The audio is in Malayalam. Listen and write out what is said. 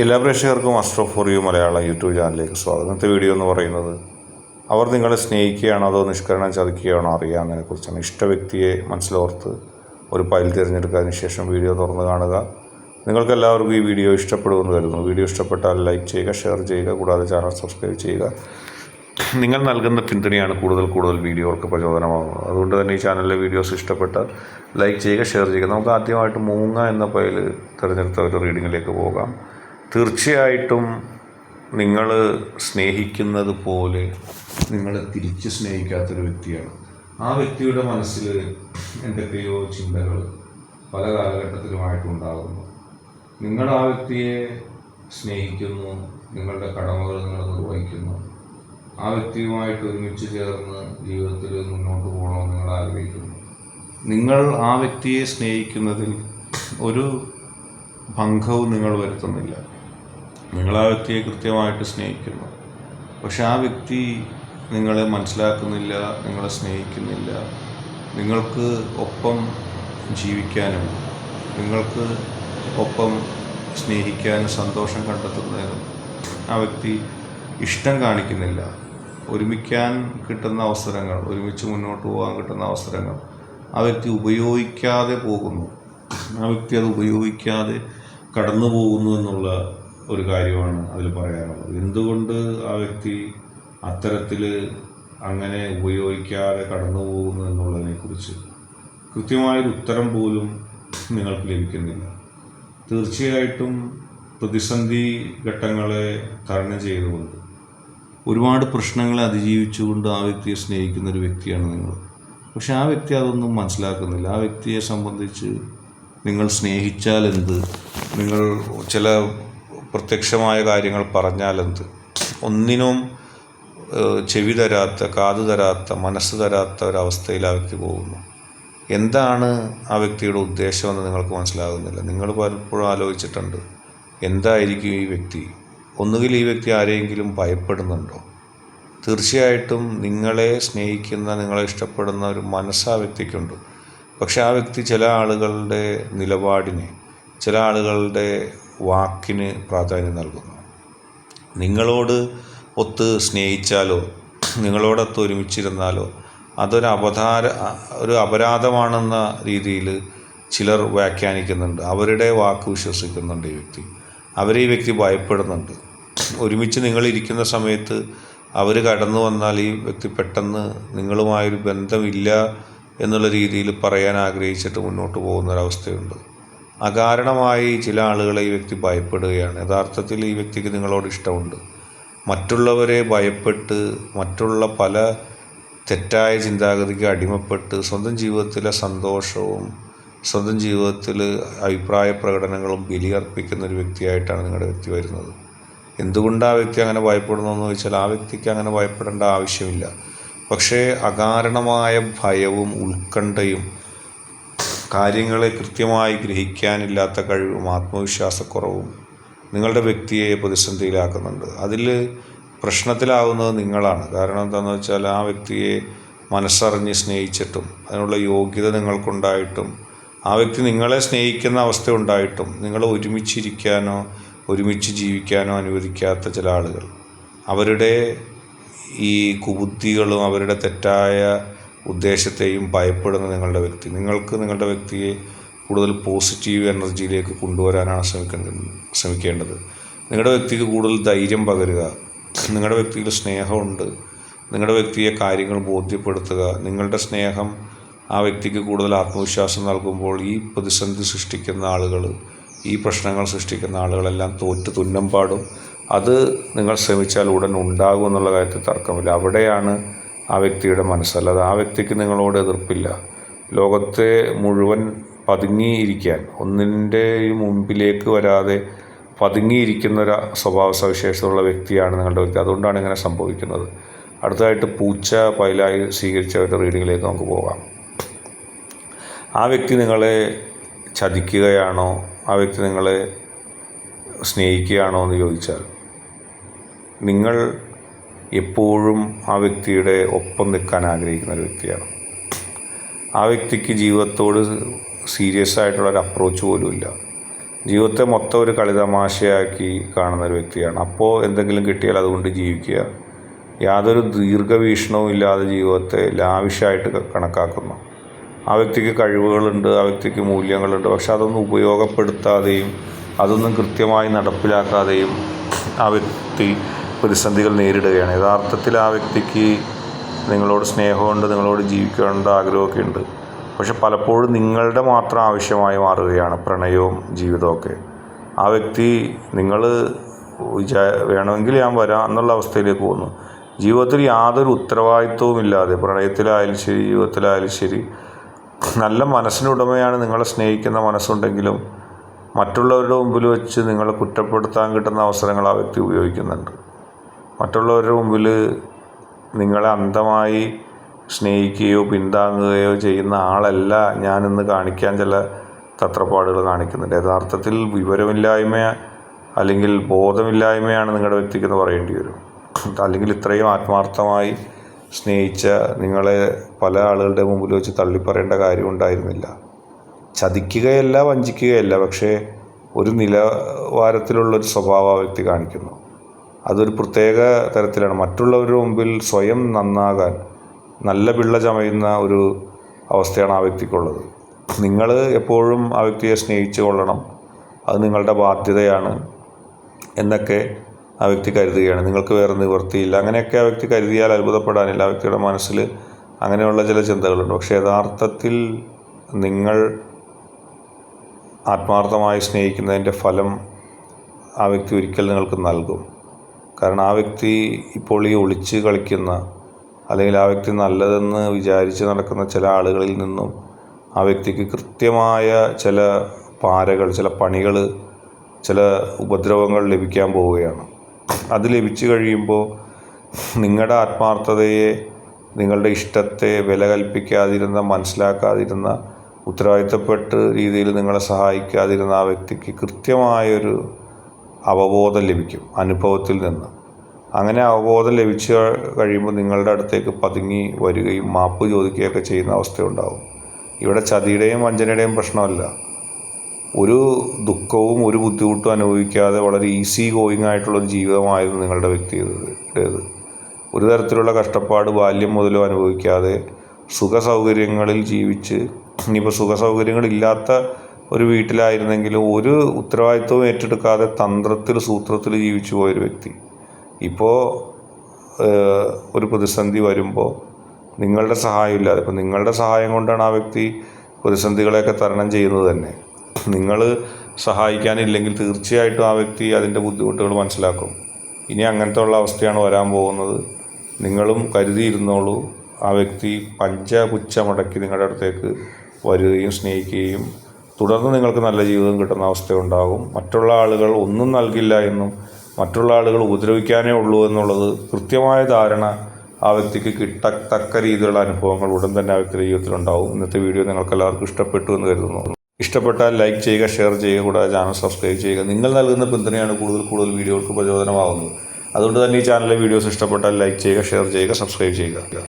എല്ലാ പ്രേക്ഷകർക്കും astro for you Malayalam YouTube ചാനലിലേക്ക് സ്വാഗതം. ഇന്നത്തെ വീഡിയോ എന്ന് പറയുന്നത് അവർ നിങ്ങളെ സ്നേഹിക്കുകയാണോ അതോ നിഷ്കരണം ചതിക്കുകയാണോ അറിയാമെന്നതിനെ കുറിച്ചാണ്. ഇഷ്ട വ്യക്തിയെ മനസ്സിലോർത്ത് ഒരു ഫയൽ തിരഞ്ഞെടുക്കാതിന് ശേഷം വീഡിയോ തുറന്ന് കാണുക. നിങ്ങൾക്കെല്ലാവർക്കും ഈ വീഡിയോ ഇഷ്ടപ്പെടുമെന്ന് കരുതുന്നു. വീഡിയോ ഇഷ്ടപ്പെട്ടാൽ ലൈക്ക് ചെയ്യുക ഷെയർ ചെയ്യുക കൂടാതെ ചാനൽ സബ്സ്ക്രൈബ് ചെയ്യുക. നിങ്ങൾ നൽകുന്ന പിന്തുണയാണ് കൂടുതൽ കൂടുതൽ വീഡിയോകൾക്ക് പ്രചോദനമാകുന്നത്. അതുകൊണ്ട് തന്നെ ഈ ചാനലിലെ വീഡിയോസ് ഇഷ്ടപ്പെട്ടാൽ ലൈക്ക് ചെയ്യുക ഷെയർ ചെയ്യുക. നമുക്ക് ആദ്യമായിട്ട് മൂങ്ങ എന്ന ഫയൽ തിരഞ്ഞെടുത്ത ഒരു റീഡിങ്ങിലേക്ക് പോകാം. തീർച്ചയായിട്ടും നിങ്ങൾ സ്നേഹിക്കുന്നത് പോലെ നിങ്ങളെ തിരിച്ച് സ്നേഹിക്കാത്തൊരു വ്യക്തിയാണ്. ആ വ്യക്തിയുടെ മനസ്സിൽ എന്തൊക്കെയോ ചിന്തകൾ പല കാലഘട്ടത്തിലുമായിട്ടുണ്ടാകുന്നു നിങ്ങൾ ആ വ്യക്തിയെ സ്നേഹിക്കുന്നു നിങ്ങളുടെ കടമകൾ നിങ്ങൾ നിർവഹിക്കുന്നു. ആ വ്യക്തിയുമായിട്ട് ഒരുമിച്ച് ചേർന്ന് ജീവിതത്തിൽ മുന്നോട്ട് പോകണമെന്ന് നിങ്ങൾ ആഗ്രഹിക്കുന്നു. നിങ്ങൾ ആ വ്യക്തിയെ സ്നേഹിക്കുന്നതിൽ ഒരു ഭംഗവും നിങ്ങൾ വരുത്തുന്നില്ല. നിങ്ങൾ ആ വ്യക്തിയെ കൃത്യമായിട്ട് സ്നേഹിക്കുന്നു. പക്ഷെ ആ വ്യക്തി നിങ്ങളെ മനസ്സിലാക്കുന്നില്ല നിങ്ങളെ സ്നേഹിക്കുന്നില്ല. നിങ്ങൾക്ക് ഒപ്പം ജീവിക്കാനും നിങ്ങൾക്ക് ഒപ്പം സ്നേഹിക്കാനും സന്തോഷം കണ്ടെത്തുന്നതിനും ആ വ്യക്തി ഇഷ്ടം കാണിക്കുന്നില്ല. ഒരുമിക്കാൻ കിട്ടുന്ന അവസരങ്ങൾ ഒരുമിച്ച് മുന്നോട്ട് പോകാൻ കിട്ടുന്ന അവസരങ്ങൾ ആ വ്യക്തി ഉപയോഗിക്കാതെ പോകുന്നു. ആ വ്യക്തി അത് ഉപയോഗിക്കാതെ കടന്നു പോകുന്നു എന്നുള്ള ഒരു കാര്യമാണ് അതിൽ പറയാനുള്ളത്. എന്തുകൊണ്ട് ആ വ്യക്തി അത്തരത്തിൽ അങ്ങനെ ഉപയോഗിക്കാതെ കടന്നു പോകുന്നു എന്നുള്ളതിനെക്കുറിച്ച് കൃത്യമായൊരു ഉത്തരം പോലും നിങ്ങൾക്ക് ലഭിക്കുന്നില്ല. തീർച്ചയായിട്ടും പ്രതിസന്ധി ഘട്ടങ്ങളെ തരണം ചെയ്തുകൊണ്ട് ഒരുപാട് പ്രശ്നങ്ങളെ അതിജീവിച്ചുകൊണ്ട് ആ വ്യക്തിയെ സ്നേഹിക്കുന്ന ഒരു വ്യക്തിയാണ് നിങ്ങൾ. പക്ഷെ ആ വ്യക്തി അതൊന്നും മനസ്സിലാക്കുന്നില്ല. ആ വ്യക്തിയെ സംബന്ധിച്ച് നിങ്ങൾ സ്നേഹിച്ചാൽ എന്ത്? നിങ്ങൾ ചില പ്രത്യക്ഷമായ കാര്യങ്ങൾ പറഞ്ഞാൽ എന്ത് ഒന്നിനും ചെവി തരാത്ത കാത് തരാത്ത മനസ്സ് തരാത്ത ഒരവസ്ഥയിൽ ആ വ്യക്തി പോകുന്നു. എന്താണ് ആ വ്യക്തിയുടെ ഉദ്ദേശമെന്ന് നിങ്ങൾക്ക് മനസ്സിലാകുന്നില്ല. നിങ്ങൾ പലപ്പോഴും ആലോചിച്ചിട്ടുണ്ട് എന്തായിരിക്കും ഈ വ്യക്തി? ഒന്നുകിൽ ഈ വ്യക്തി ആരെയെങ്കിലും ഭയപ്പെടുന്നുണ്ടോ? തീർച്ചയായിട്ടും നിങ്ങളെ സ്നേഹിക്കുന്ന നിങ്ങളെ ഇഷ്ടപ്പെടുന്ന ഒരു മനസ്സ് ആ വ്യക്തിക്കുണ്ട്. പക്ഷെ ആ വ്യക്തി ചില ആളുകളുടെ നിലപാടിനെ ചില ആളുകളുടെ വാക്കിന് പ്രാധാന്യം നൽകുന്നു. നിങ്ങളോട് ഒത്ത് സ്നേഹിച്ചാലോ നിങ്ങളോടൊത്ത് ഒരുമിച്ചിരുന്നാലോ അതൊരു അപധാര ഒരു അപരാധമാണെന്ന രീതിയിൽ ചിലർ വ്യാഖ്യാനിക്കുന്നുണ്ട്. അവരുടെ വാക്ക് വിശ്വസിക്കുന്നുണ്ട് ഈ വ്യക്തി. അവരെ ഈ വ്യക്തി ഭയപ്പെടുന്നുണ്ട്. ഒരുമിച്ച് നിങ്ങളിരിക്കുന്ന സമയത്ത് അവർ കടന്നു വന്നാൽ ഈ വ്യക്തി പെട്ടെന്ന് നിങ്ങളുമായൊരു ബന്ധമില്ല എന്നുള്ള രീതിയിൽ പറയാൻ ആഗ്രഹിച്ചിട്ട് മുന്നോട്ട് പോകുന്ന ഒരവസ്ഥയുണ്ട് അകാരണമായി ചില ആളുകളെ ഈ വ്യക്തി ഭയപ്പെടുകയാണ്. യഥാർത്ഥത്തിൽ ഈ വ്യക്തിക്ക് നിങ്ങളോട് ഇഷ്ടമുണ്ട്. മറ്റുള്ളവരെ ഭയപ്പെട്ട് മറ്റുള്ള പല തെറ്റായ ചിന്താഗതിക്ക് അടിമപ്പെട്ട് സ്വന്തം ജീവിതത്തിലെ സന്തോഷവും സ്വന്തം ജീവിതത്തിൽ അഭിപ്രായ പ്രകടനങ്ങളും ബലിയർപ്പിക്കുന്ന ഒരു വ്യക്തിയായിട്ടാണ് നിങ്ങളുടെ വ്യക്തി വരുന്നത്. എന്തുകൊണ്ട് ആ വ്യക്തി അങ്ങനെ ഭയപ്പെടുന്നതെന്ന് ചോദിച്ചാൽ ആ വ്യക്തിക്ക് അങ്ങനെ ഭയപ്പെടേണ്ട ആവശ്യമില്ല. പക്ഷേ അകാരണമായ ഭയവും ഉത്കണ്ഠയും കാര്യങ്ങളെ കൃത്യമായി ഗ്രഹിക്കാനില്ലാത്ത കഴിവും ആത്മവിശ്വാസക്കുറവും നിങ്ങളുടെ വ്യക്തിയെ പ്രതിസന്ധിയിലാക്കുന്നുണ്ട്. അതിൽ പ്രശ്നത്തിലാവുന്നത് നിങ്ങളാണ്. കാരണം എന്താണെന്ന് വെച്ചാൽ ആ വ്യക്തിയെ മനസ്സറിഞ്ഞ് സ്നേഹിച്ചിട്ടും അതിനുള്ള യോഗ്യത നിങ്ങൾക്കുണ്ടായിട്ടും ആ വ്യക്തി നിങ്ങളെ സ്നേഹിക്കുന്ന അവസ്ഥ ഉണ്ടായിട്ടും നിങ്ങളെ ഒരുമിച്ചിരിക്കാനോ ഒരുമിച്ച് ജീവിക്കാനോ അനുവദിക്കാത്ത ചില ആളുകൾ. അവരുടെ ഈ കുബുദ്ധികളും അവരുടെ തെറ്റായ ഉദ്ദേശത്തെയും ഭയപ്പെടുന്ന നിങ്ങളുടെ വ്യക്തി. നിങ്ങൾക്ക് നിങ്ങളുടെ വ്യക്തിയെ കൂടുതൽ പോസിറ്റീവ് എനർജിയിലേക്ക് കൊണ്ടുവരാനാണ് ശ്രമിക്കേണ്ടത് ശ്രമിക്കേണ്ടത്. നിങ്ങളുടെ വ്യക്തിക്ക് കൂടുതൽ ധൈര്യം പകരുക. നിങ്ങളുടെ വ്യക്തിയിൽ സ്നേഹമുണ്ട്. നിങ്ങളുടെ വ്യക്തിയെ കാര്യങ്ങൾ ബോധ്യപ്പെടുത്തുക. നിങ്ങളുടെ സ്നേഹം ആ വ്യക്തിക്ക് കൂടുതൽ ആത്മവിശ്വാസം നൽകുമ്പോൾ ഈ പ്രതിസന്ധി സൃഷ്ടിക്കുന്ന ആളുകൾ ഈ പ്രശ്നങ്ങൾ സൃഷ്ടിക്കുന്ന ആളുകളെല്ലാം തോറ്റ് തുന്നം പാടും. അത് നിങ്ങൾ ശ്രമിച്ചാൽ ഉടൻ ഉണ്ടാകും എന്നുള്ള കാര്യത്തിൽ തർക്കമില്ല. അവിടെയാണ് ആ വ്യക്തിയുടെ മനസ്സല്ലാതെ ആ വ്യക്തിക്ക് നിങ്ങളോട് എതിർപ്പില്ല. ലോകത്തെ മുഴുവൻ പതുങ്ങിയിരിക്കാൻ ഒന്നിന്റെയും മുമ്പിലേക്ക് വരാതെ പതുങ്ങിയിരിക്കുന്ന ഒരു സ്വഭാവ സവിശേഷതയുള്ള വ്യക്തിയാണ് നിങ്ങളുടെ വ്യക്തി. അതുകൊണ്ടാണ് ഇങ്ങനെ സംഭവിക്കുന്നത്. അടുത്തതായിട്ട് പൂച്ച പൈലായി സ്വീകരിച്ചവരുടെ റീഡിങ്ങിലേക്ക് നമുക്ക് പോകാം. ആ വ്യക്തി നിങ്ങളെ ചതിക്കുകയാണോ? ആ വ്യക്തി നിങ്ങളെ സ്നേഹിക്കുകയാണോ എന്ന് ചോദിച്ചാൽ നിങ്ങൾ എപ്പോഴും ആ വ്യക്തിയുടെ ഒപ്പം നിൽക്കാൻ ആഗ്രഹിക്കുന്ന ഒരു വ്യക്തിയാണ്. ആ വ്യക്തിക്ക് ജീവിതത്തോട് സീരിയസ് ആയിട്ടുള്ള ഒരു അപ്രോച്ച് പോലും ഇല്ല. ജീവിതത്തെ മൊത്തം ഒരു കളിതമാശയാക്കി കാണുന്ന ഒരു വ്യക്തിയാണ്. അപ്പോൾ എന്തെങ്കിലും കിട്ടിയാൽ അതുകൊണ്ട് ജീവിക്കുക. യാതൊരു ദീർഘവീക്ഷണവും ഇല്ലാതെ ജീവിതത്തെ ലാവിഷായിട്ട് കണക്കാക്കുന്നു. ആ വ്യക്തിക്ക് കഴിവുകളുണ്ട് ആ വ്യക്തിക്ക് മൂല്യങ്ങളുണ്ട് പക്ഷെ അതൊന്നും ഉപയോഗപ്പെടുത്താതെയും അതൊന്നും കൃത്യമായി നടപ്പിലാക്കാതെയും ആ വ്യക്തി പ്രതിസന്ധികൾ നേരിടുകയാണ്. യഥാർത്ഥത്തിൽ ആ വ്യക്തിക്ക് നിങ്ങളോട് സ്നേഹമുണ്ട് നിങ്ങളോട് ജീവിക്കേണ്ട ആഗ്രഹമൊക്കെ ഉണ്ട്. പക്ഷെ പലപ്പോഴും നിങ്ങളുടെ മാത്രം ആവശ്യമായി മാറുകയാണ് പ്രണയവും ജീവിതമൊക്കെ ആ വ്യക്തി നിങ്ങൾ വിചാ വേണമെങ്കിൽ ഞാൻ വരാം എന്നുള്ള അവസ്ഥയിലേക്ക് പോകുന്നു. ജീവിതത്തിൽ യാതൊരു ഉത്തരവാദിത്വവും ഇല്ലാതെ പ്രണയത്തിലായാലും ശരി ജീവിതത്തിലായാലും ശരി നല്ല മനസ്സിനുടമയാണ് നിങ്ങളെ സ്നേഹിക്കുന്ന മനസ്സുണ്ടെങ്കിലും മറ്റുള്ളവരുടെ മുമ്പിൽ വെച്ച് നിങ്ങളെ കുറ്റപ്പെടുത്താൻ കിട്ടുന്ന അവസരങ്ങൾ ആ വ്യക്തി ഉപയോഗിക്കുന്നുണ്ട്. മറ്റുള്ളവരുടെ മുമ്പിൽ നിങ്ങളെ അന്ധമായി സ്നേഹിക്കുകയോ പിന്താങ്ങുകയോ ചെയ്യുന്ന ആളല്ല ഞാനെന്ന് കാണിക്കാൻ ചില തത്രപ്പാടുകൾ കാണിക്കുന്നുണ്ട്. യഥാർത്ഥത്തിൽ വിവരമില്ലായ്മ അല്ലെങ്കിൽ ബോധമില്ലായ്മയാണ് നിങ്ങളുടെ വ്യക്തിക്ക് എന്ന് പറയേണ്ടി വരും. അല്ലെങ്കിൽ ഇത്രയും ആത്മാർത്ഥമായി സ്നേഹിച്ച നിങ്ങളെ പല ആളുകളുടെ മുമ്പിൽ വെച്ച് തള്ളിപ്പറയേണ്ട കാര്യം ഉണ്ടായിരുന്നില്ല. ചതിക്കുകയല്ല വഞ്ചിക്കുകയല്ല പക്ഷേ ഒരു നിലവാരത്തിലുള്ള ഒരു സ്വഭാവം വ്യക്തി കാണിക്കുന്നു. അതൊരു പ്രത്യേക തരത്തിലാണ്. മറ്റുള്ളവരുടെ മുമ്പിൽ സ്വയം നന്നാകാൻ നല്ല പിള്ള ചമയുന്ന ഒരു അവസ്ഥയാണ് ആ വ്യക്തിക്കുള്ളത്. നിങ്ങൾ എപ്പോഴും ആ വ്യക്തിയെ സ്നേഹിച്ചു കൊള്ളണം. അത് നിങ്ങളുടെ ബാധ്യതയാണ് എന്നൊക്കെ ആ വ്യക്തി കരുതുകയാണ്. നിങ്ങൾക്ക് വേറെ നിവൃത്തിയില്ല. അങ്ങനെയൊക്കെ ആ വ്യക്തി കരുതിയാൽ അത്ഭുതപ്പെടാനില്ല. ആ വ്യക്തിയുടെ മനസ്സിൽ അങ്ങനെയുള്ള ചില ചിന്തകളുണ്ട്. പക്ഷേ യഥാർത്ഥത്തിൽ നിങ്ങൾ ആത്മാർത്ഥമായി സ്നേഹിക്കുന്നതിന്റെ ഫലം ആ വ്യക്തി ഒരിക്കൽ നിങ്ങൾക്ക് നൽകും. കാരണം ആ വ്യക്തി ഇപ്പോൾ ഈ ഒളിച്ച് കളിക്കുന്ന അല്ലെങ്കിൽ ആ വ്യക്തി നല്ലതെന്ന് വിചാരിച്ച് നടക്കുന്ന ചില ആളുകളിൽ നിന്നും ആ വ്യക്തിക്ക് കൃത്യമായ ചില പാരകൾ ചില പണികൾ ചില ഉപദ്രവങ്ങൾ ലഭിക്കാൻ പോവുകയാണ്. അത് ലഭിച്ചു കഴിയുമ്പോൾ നിങ്ങളുടെ ആത്മാർത്ഥതയെ നിങ്ങളുടെ ഇഷ്ടത്തെ വില കൽപ്പിക്കാതിരുന്ന മനസ്സിലാക്കാതിരുന്ന ഉത്തരവാദിത്തപ്പെട്ട് രീതിയിൽ നിങ്ങളെ സഹായിക്കാതിരുന്ന ആ വ്യക്തിക്ക് കൃത്യമായൊരു അവബോധം ലഭിക്കും അനുഭവത്തിൽ നിന്ന്. അങ്ങനെ അവബോധം ലഭിച്ചു കഴിയുമ്പോൾ നിങ്ങളുടെ അടുത്തേക്ക് പതുങ്ങി വരികയും മാപ്പ് ചോദിക്കുകയൊക്കെ ചെയ്യുന്ന അവസ്ഥയുണ്ടാവും. ഇവിടെ ചതിയുടെയും വഞ്ചനയുടെയും പ്രശ്നമല്ല. ഒരു ദുഃഖവും ഒരു ബുദ്ധിമുട്ടും അനുഭവിക്കാതെ വളരെ ഈസി ഗോയിങ് ആയിട്ടുള്ള ഒരു ജീവിതമായിരുന്നു നിങ്ങളുടെ വ്യക്തിയുടേത്. ഒരു തരത്തിലുള്ള കഷ്ടപ്പാട് ബാല്യം മുതലും അനുഭവിക്കാതെ സുഖസൗകര്യങ്ങളിൽ ജീവിച്ച് ഇനിയിപ്പോൾ സുഖ സൗകര്യങ്ങളില്ലാത്ത ഒരു വീട്ടിലായിരുന്നെങ്കിലും ഒരു ഉത്തരവാദിത്വവും ഏറ്റെടുക്കാതെ തന്ത്രത്തിൽ സൂത്രത്തിൽ ജീവിച്ചു പോയൊരു വ്യക്തി. ഇപ്പോൾ ഒരു പ്രതിസന്ധി വരുമ്പോൾ നിങ്ങളുടെ സഹായം ഇല്ലാതെ ഇപ്പം നിങ്ങളുടെ സഹായം കൊണ്ടാണ് ആ വ്യക്തി പ്രതിസന്ധികളെയൊക്കെ തരണം ചെയ്യുന്നത് തന്നെ. നിങ്ങൾ സഹായിക്കാനില്ലെങ്കിൽ തീർച്ചയായിട്ടും ആ വ്യക്തി അതിന്റെ ബുദ്ധിമുട്ടുകൾ മനസ്സിലാക്കും. ഇനി അങ്ങനത്തെ ഉള്ള അവസ്ഥയാണ് വരാൻ പോകുന്നത്. നിങ്ങളും കരുതിയിരുന്നോളൂ ആ വ്യക്തി പഞ്ചപുച്ച മുടക്കി നിങ്ങളുടെ അടുത്തേക്ക് വരികയും സ്നേഹിക്കുകയും തുടർന്ന് നിങ്ങൾക്ക് നല്ല ജീവിതം കിട്ടുന്ന അവസ്ഥയുണ്ടാകും. മറ്റുള്ള ആളുകൾ ഒന്നും നൽകില്ല എന്നും മറ്റുള്ള ആളുകൾ ഉപദ്രവിക്കാനേ ഉള്ളൂ എന്നുള്ളത് കൃത്യമായ ധാരണ ആ വ്യക്തിക്ക് കിട്ടത്തക്ക രീതിയിലുള്ള അനുഭവങ്ങൾ ഉടൻ തന്നെ ആ വ്യക്തിയുടെ ജീവിതത്തിലുണ്ടാവും ഇന്നത്തെ വീഡിയോ നിങ്ങൾക്ക് എല്ലാവർക്കും ഇഷ്ടപ്പെട്ടു എന്ന് കരുതുന്നു. ഇഷ്ടപ്പെട്ടാൽ ലൈക്ക് ചെയ്യുക ഷെയർ ചെയ്യുക കൂടാതെ ചാനൽ സബ്സ്ക്രൈബ് ചെയ്യുക. നിങ്ങൾ നൽകുന്ന പിന്തുണയാണ് കൂടുതൽ കൂടുതൽ വീഡിയോകൾക്ക് പ്രചോദനമാകുന്നത്. അതുകൊണ്ട് തന്നെ ഈ ചാനലിലെ വീഡിയോസ് ഇഷ്ടപ്പെട്ടാൽ ലൈക്ക് ചെയ്യുക ഷെയർ ചെയ്യുക സബ്സ്ക്രൈബ് ചെയ്യുക.